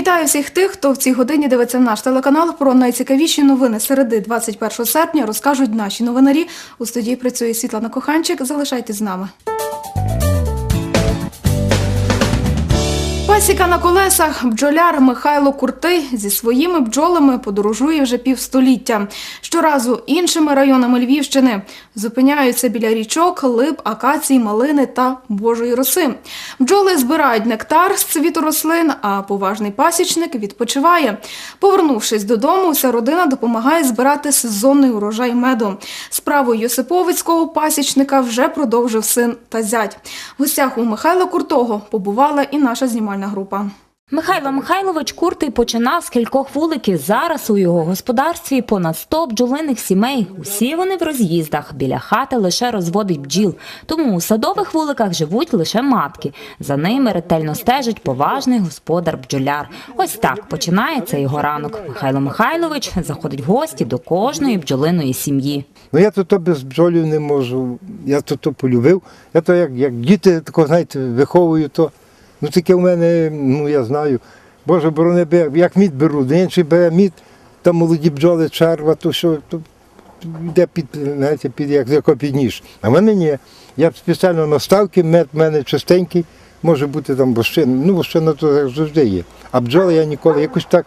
Вітаю всіх тих, хто в цій годині дивиться наш телеканал. Про найцікавіші новини середи 21 серпня розкажуть наші новинарі. У студії працює Світлана Коханчик. Залишайтесь з нами. Пасіка на колесах бджоляр Михайло Куртий зі своїми бджолами подорожує вже півстоліття. Щоразу іншими районами Львівщини зупиняються біля річок, лип, акацій, малини та божої роси. Бджоли збирають нектар з цвіту рослин, а поважний пасічник відпочиває. Повернувшись додому, вся родина допомагає збирати сезонний урожай меду. Справу Йосиповицького пасічника вже продовжив син та зять. В гостях у Михайла Куртого побувала і наша знімальна група. Михайло Михайлович Куртий починав з кількох вуликів. Зараз у його господарстві понад 100 бджолиних сімей. Усі вони в роз'їздах. Біля хати лише розводить бджіл. Тому у садових вуликах живуть лише матки. За ними ретельно стежить поважний господар бджоляр. Ось так починається його ранок. Михайло Михайлович заходить в гості до кожної бджолиної сім'ї. Ну я то без бджолів не можу. Я то полюбив. Я то як, як діти, тако, знаєте, виховую то. Ну таке в мене, ну я знаю. Боже, борони, як мід беру, де інший бере мід, там молоді бджоли, черва, то що то йде під, знаєте, під як, як під. А в мене ні. Я спеціально на ставки, мед в мене чистенький, може бути там вощина. Ну, вощина то завжди є. А бджоли я ніколи якось так.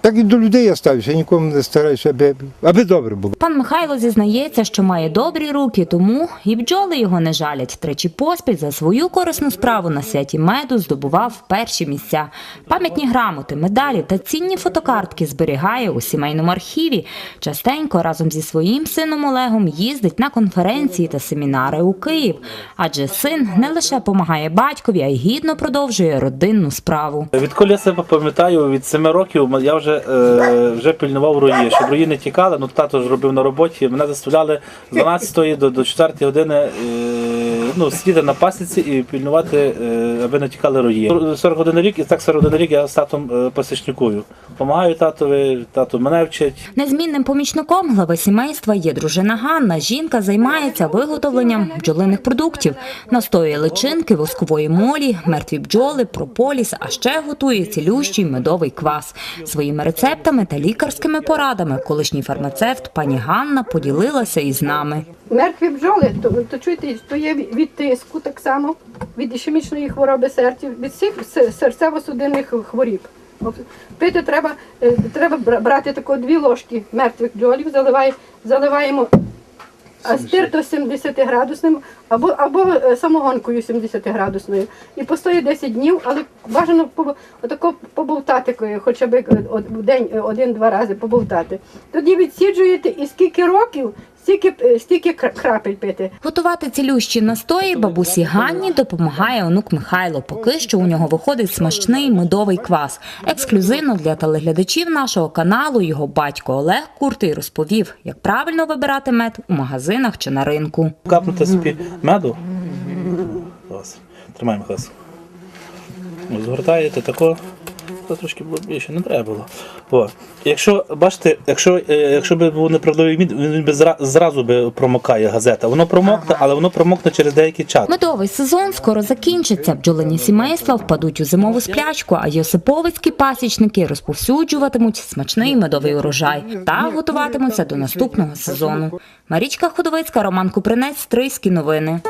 Так і до людей я ставлюся, я нікому не стараюся, аби, аби добре було. Пан Михайло зізнається, що має добрі руки, тому і бджоли його не жалять. Тричі поспіль за свою корисну справу на святі меду здобував перші місця. Пам'ятні грамоти, медалі та цінні фотокартки зберігає у сімейному архіві. Частенько разом зі своїм сином Олегом їздить на конференції та семінари у Київ. Адже син не лише допомагає батькові, а й гідно продовжує родинну справу. Відколи я себе пам'ятаю, від 7 років я вже, е, вже пильнував рої, щоб рої не тікали, ну тато ж робив на роботі. Мене заставляли з 12 до, до 4 години е, ну, сидіти на пасіці і пильнувати, е, аби не тікали рої. 41 рік, і так 41 рік я з татом е, пасічникую. Помагаю татові, тато мене вчить. Незмінним помічником глави сімейства є дружина Ганна. Жінка займається виготовленням бджолиних продуктів, настоює личинки, воскової молі, мертві бджоли, прополіс, а ще готує цілющий медовий квас. Своїми рецептами та лікарськими порадами колишній фармацевт пані Ганна поділилася із нами. Мертві бджоли, то, то чуєте, то є від тиску так само, від ішемічної хвороби серця, від всіх серцево-судинних хворіб. Пити треба, е, треба брати тако дві ложки мертвих бджолів, заливає, заливаємо а спирту 70 градусним або, або е, самогонкою 70 градусною. І постоїть 10 днів, але бажано отако побовтати, хоча б е, в день е, один-два рази побовтати. Тоді відсіджуєте і скільки років, стільки, е, стільки кра- крапель пити. Готувати цілющі настої бабусі Ганні допомагає онук Михайло. Поки що у нього виходить смачний медовий квас. Ексклюзивно для телеглядачів нашого каналу його батько Олег Куртий розповів, як правильно вибирати мед у магазинах чи на ринку. Капнути собі меду. Ось. Тримай, Згортаєте тако. Та трошки було більше, не треба було. О. Якщо бачите, якщо, е, якщо б був неправдивий мід, він, би зра, зразу би промокає газета. Воно промокне, але воно промокне через деякий час. Медовий сезон скоро закінчиться. Бджолині сімейства впадуть у зимову сплячку, а йосиповицькі пасічники розповсюджуватимуть смачний медовий урожай та готуватимуться до наступного сезону. Марічка Ходовицька, Роман Купринець, Стрийські новини.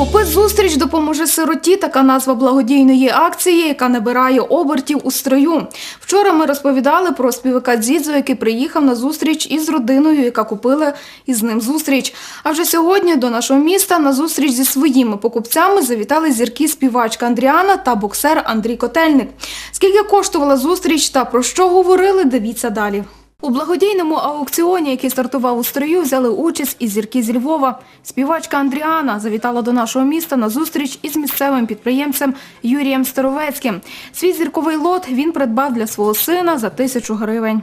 Купи зустріч допоможе сироті. Така назва благодійної акції, яка набирає обертів у строю. Вчора ми розповідали про співака Дзідзо, який приїхав на зустріч із родиною, яка купила із ним зустріч. А вже сьогодні до нашого міста на зустріч зі своїми покупцями завітали зірки співачка Андріана та боксер Андрій Котельник. Скільки коштувала зустріч та про що говорили, дивіться далі. У благодійному аукціоні, який стартував у строю, взяли участь і зірки з Львова. Співачка Андріана завітала до нашого міста на зустріч із місцевим підприємцем Юрієм Старовецьким. Свій зірковий лот він придбав для свого сина за тисячу гривень.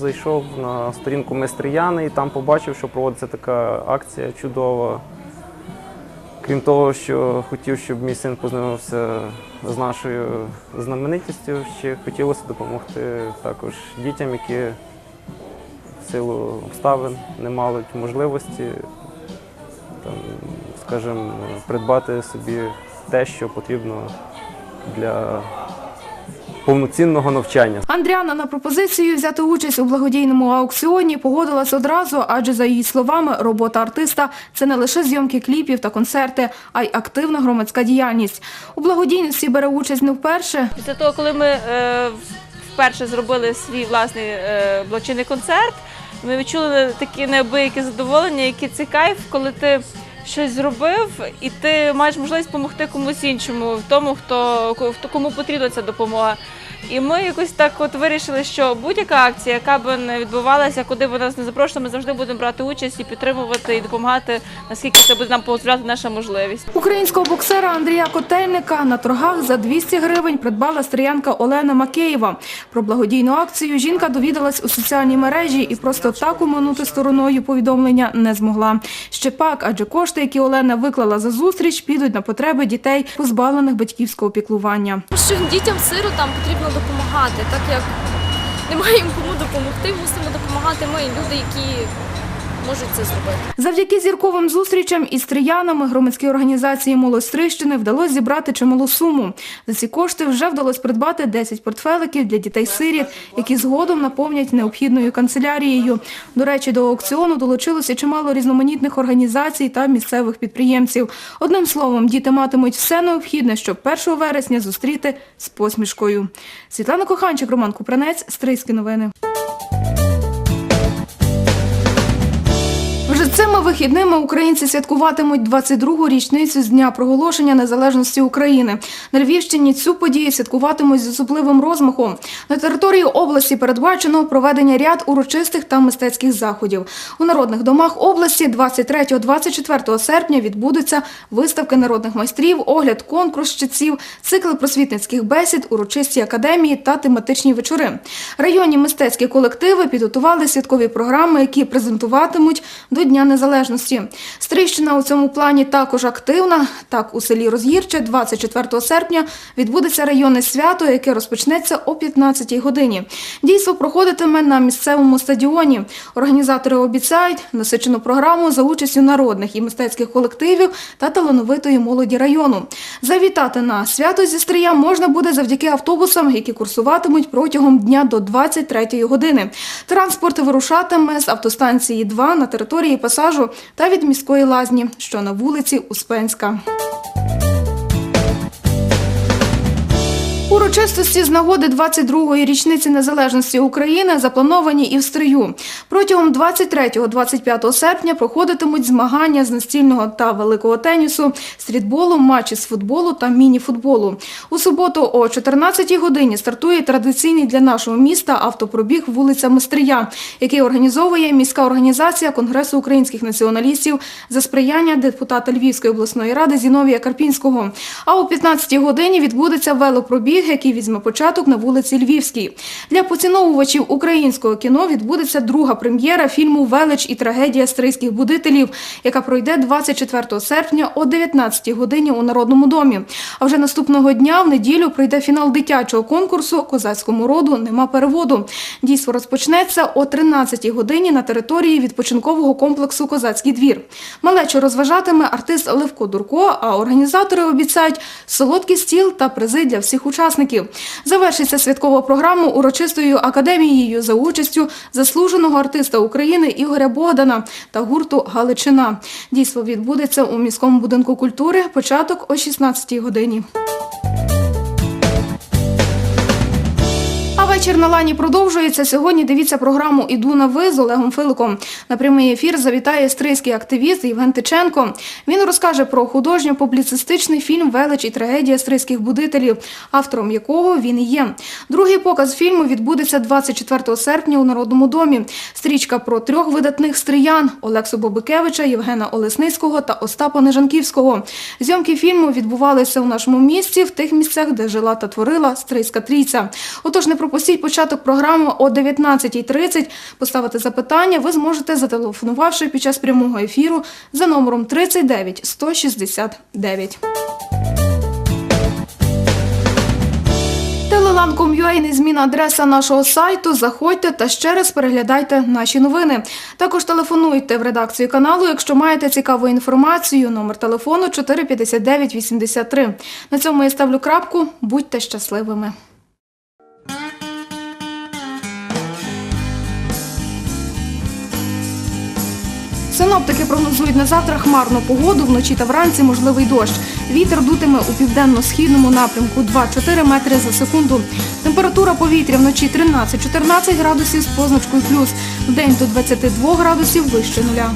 Зайшов на сторінку Местрияни і там побачив, що проводиться така акція чудова. Крім того, що хотів, щоб мій син познайомився з нашою знаменитістю, ще хотілося допомогти також дітям, які силу обставин не мають можливості, там, скажімо, придбати собі те, що потрібно для повноцінного навчання. Андріана на пропозицію взяти участь у благодійному аукціоні погодилась одразу, адже за її словами, робота артиста це не лише зйомки кліпів та концерти, а й активна громадська діяльність. У благодійності бере участь не вперше. Після того, коли ми е, вперше зробили свій власний е, благочинний концерт, ми відчули такі неабиякі задоволення, яке це кайф, коли ти щось зробив, і ти маєш можливість допомогти комусь іншому, в тому, хто кому потрібна ця допомога. І ми якось так от вирішили, що будь-яка акція, яка б не відбувалася, куди б нас не запрошували, ми завжди будемо брати участь і підтримувати і допомагати, наскільки це буде нам дозволяти наша можливість. Українського боксера Андрія Котельника на торгах за 200 гривень придбала стріянка Олена Макеєва. Про благодійну акцію жінка довідалась у соціальній мережі і просто так уминути стороною повідомлення не змогла. Ще пак, адже кошти, які Олена виклала за зустріч, підуть на потреби дітей, позбавлених батьківського піклування. що дітям сиротам потрібно допомагати, так як немає їм кому допомогти, мусимо допомагати ми, люди, які можуть це зробити. Завдяки зірковим зустрічам із триянами громадській організації «Молодь Стрищини» вдалося зібрати чималу суму. За ці кошти вже вдалося придбати 10 портфеликів для дітей-сиріт, які згодом наповнять необхідною канцелярією. До речі, до аукціону долучилося чимало різноманітних організацій та місцевих підприємців. Одним словом, діти матимуть все необхідне, щоб 1 вересня зустріти з посмішкою. Світлана Коханчик, Роман Купранець, Стрийські новини. Вихідними українці святкуватимуть 22-гу річницю з дня проголошення незалежності України. На Львівщині цю подію святкуватимуть з особливим розмахом. На території області передбачено проведення ряд урочистих та мистецьких заходів. У народних домах області 23-24 серпня відбудуться виставки народних майстрів, огляд конкурс читців, цикли просвітницьких бесід, урочисті академії та тематичні вечори. Районні мистецькі колективи підготували святкові програми, які презентуватимуть до Дня Незалежності. Стрийщина у цьому плані також активна. Так, у селі Розгірче 24 серпня відбудеться районне свято, яке розпочнеться о 15-й годині. Дійство проходитиме на місцевому стадіоні. Організатори обіцяють насичену програму за участю народних і мистецьких колективів та талановитої молоді району. Завітати на свято зі Стрия можна буде завдяки автобусам, які курсуватимуть протягом дня до 23-ї години. Транспорт вирушатиме з автостанції 2 на території пасажу та від міської лазні, що на вулиці Успенська. Урочистості з нагоди 22-ї річниці незалежності України заплановані і в Стрию. Протягом 23-25 серпня проходитимуть змагання з настільного та великого тенісу, стрітболу, матчі з футболу та міні-футболу. У суботу о 14-й годині стартує традиційний для нашого міста автопробіг вулиця Мистрия, який організовує міська організація Конгресу українських націоналістів за сприяння депутата Львівської обласної ради Зіновія Карпінського. А о 15-й годині відбудеться велопробіг, який візьме початок на вулиці Львівській. Для поціновувачів українського кіно відбудеться друга прем'єра фільму Велич і трагедія стрийських будителів, яка пройде 24 серпня о 19-й годині у Народному домі. А вже наступного дня в неділю пройде фінал дитячого конкурсу Козацькому роду нема переводу. Дійство розпочнеться о 13-й годині на території відпочинкового комплексу Козацький двір. Малечо розважатиме артист Левко Дурко, а організатори обіцяють солодкий стіл та призи для всіх учасників. Завершиться святкова програма урочистою академією за участю заслуженого артиста України Ігоря Богдана та гурту Галичина. Дійство відбудеться у міському будинку культури. Початок о 16-й годині. Вечір на лані продовжується. Сьогодні дивіться програму Іду на ви з Олегом Филиком. На прямий ефір завітає стрийський активіст Євген Тиченко. Він розкаже про художньо-публіцистичний фільм Велич і трагедія стрийських будителів, автором якого він і є. Другий показ фільму відбудеться 24 серпня у Народному домі. Стрічка про трьох видатних стриян Олексу Бобикевича, Євгена Олесницького та Остапа Нежанківського. Зйомки фільму відбувалися у нашому місті, в тих місцях, де жила та творила Стрийська трійця. Отож, не пропустіть початок програми о 19.30. Поставити запитання ви зможете, зателефонувавши під час прямого ефіру за номером 39 169. Лан.com.ua – незмінна адреса нашого сайту. Заходьте та ще раз переглядайте наші новини. Також телефонуйте в редакцію каналу, якщо маєте цікаву інформацію. Номер телефону 459 83. На цьому я ставлю крапку. Будьте щасливими. Синоптики прогнозують на завтра хмарну погоду, вночі та вранці можливий дощ. Вітер дутиме у південно-східному напрямку 2-4 метри за секунду. Температура повітря вночі 13-14 градусів з позначкою плюс, в день до 22 градусів вище нуля.